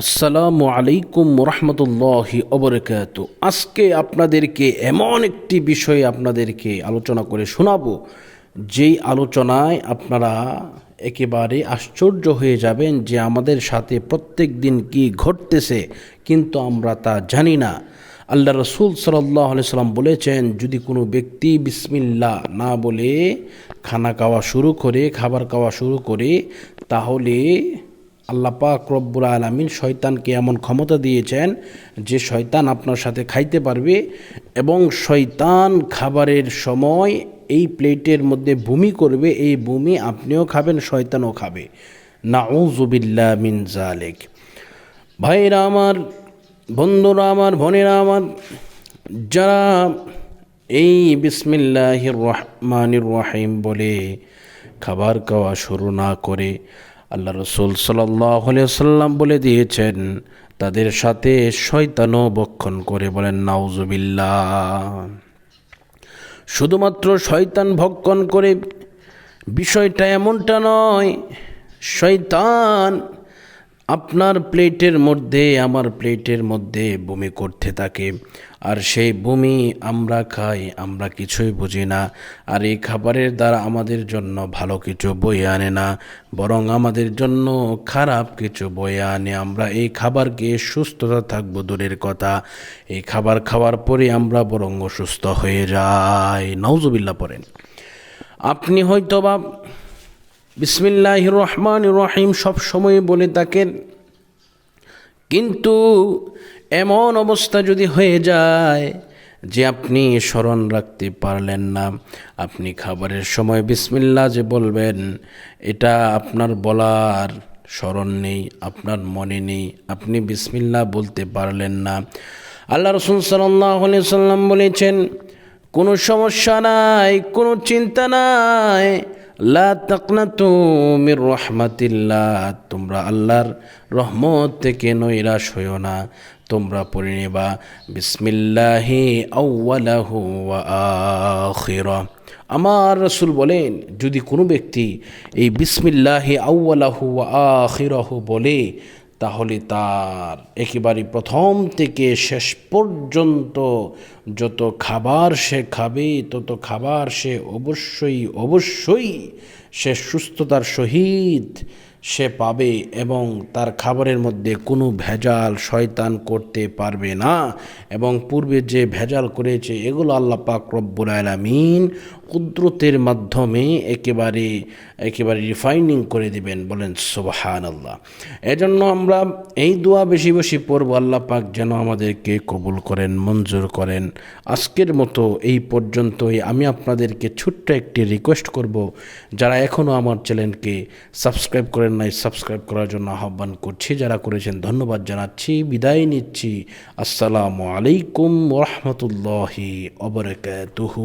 আসসালামু আলাইকুম রহমতুল্লাহি অবরকাত আজকে আপনাদেরকে এমন একটি বিষয়ে আপনাদেরকে আলোচনা করে শোনাবো, যেই আলোচনায় আপনারা একেবারে আশ্চর্য হয়ে যাবেন যে আমাদের সাথে প্রত্যেক দিন কি ঘটতেছে, কিন্তু আমরা তা জানি না। আল্লাহ রসুল সাল্লাহ সাল্লাম বলেছেন, যদি কোনো ব্যক্তি বিসমিল্লা না বলে খানা খাওয়া শুরু করে, খাবার খাওয়া শুরু করে, তাহলে আল্লাহ পাক রব্বুল আলমিন শয়তানকে এমন ক্ষমতা দিয়েছেন যে শয়তান আপনার সাথে খাইতে পারবে এবং শয়তান খাবারের সময় এই প্লেটের মধ্যে ভূমি করবে, এই ভূমি আপনিও খাবেন, শয়তানও খাবে। নাউজুবিল্লা মিন জালেক ভাইরা আমার, বন্ধুরা আমার, বোনেরা আমার, যারা এই বিসমিল্লাহির রহমানির রহিম বলে খাবার খাওয়া শুরু না করে আল্লাহ রসুল সাল্লাম বলে দিয়েছেন, তাদের সাথে শয়তানও বক্ষণ করে বলেন নাউজুবিল্লা শুধুমাত্র শয়তান ভক্ষণ করে, বিষয়টা এমনটা নয়, শয়তান আপনার প্লেটের মধ্যে, আমার প্লেটের মধ্যে বমি করতে থাকে। আর সেই বমি আমরা খাই, আমরা কিছুই বুঝি না। আর এই খাবারের দ্বারা আমাদের জন্য ভালো কিছু বয়ে আনে না, বরং আমাদের জন্য খারাপ কিছু বয়ে আনে। আমরা এই খাবারকে সুস্থতা থাকব দূরের কথা। এই খাবার খাওয়ার পরে আমরা বরং অসুস্থ হয়ে যাই। নওজুবিল্লা পড়েন। আপনি হয়তো বা বিসমিল্লাহ রহমান রহিম সব সময় বলে থাকেন, কিন্তু এমন অবস্থা যদি হয়ে যায় যে আপনি স্মরণ রাখতে পারলেন না, আপনি খাবারের সময় বিসমিল্লা যে বলবেন, এটা আপনার বলার স্মরণ নেই, আপনার মনে নেই, আপনি বিসমিল্লা বলতে পারলেন না। আল্লাহ রসুল সাল্লাহ সাল্লাম বলেছেন, কোনো সমস্যা নাই, কোনো চিন্তা নাই মির রহমাতিল্লাহ, তোমরা আল্লাহর রহমত থেকে নৈরাশ হইও না, তোমরা পড়ে নেবা বিসমিল্লাহি আউ্লাহু আখিরা। আমার রসুল বলেন, যদি কোনো ব্যক্তি এই বিসমিল্লাহি আউ্লাহু আখিরাহু বলে তাহলে তার একেবারে প্রথম থেকে শেষ পর্যন্ত যত খাবার সে খাবে, তত খাবার সে অবশ্যই অবশ্যই সে সুস্থতার সহিত সে পাবে এবং তার খাবারের মধ্যে কোনো ভেজাল শয়তান করতে পারবে না। এবং পূর্বে যে ভেজাল করেছে, এগুলো আল্লাহ পাক রব্বুল আলমিন কুদরতের মাধ্যমে একেবারে একেবারে রিফাইনিং করে দিবেন, বলেন সোবাহান আল্লাহ এজন্য আমরা এই দোয়া বেশি বেশি পড়ব, আল্লাহ পাক যেন আমাদেরকে কবুল করেন, মঞ্জুর করেন। আজকের মতো এই পর্যন্তই। আমি আপনাদেরকে ছোট্ট একটি রিকোয়েস্ট করব, যারা এখনও আমার চ্যানেলকে সাবস্ক্রাইব করেন নাই সাবস্ক্রাইব করার জন্য আহ্বান করছি। যারা করেছেন ধন্যবাদ জানাচ্ছি। বিদায় নিচ্ছি। আসসালামু আলাইকুম রহমতুল্লাহি অবরকাতুহু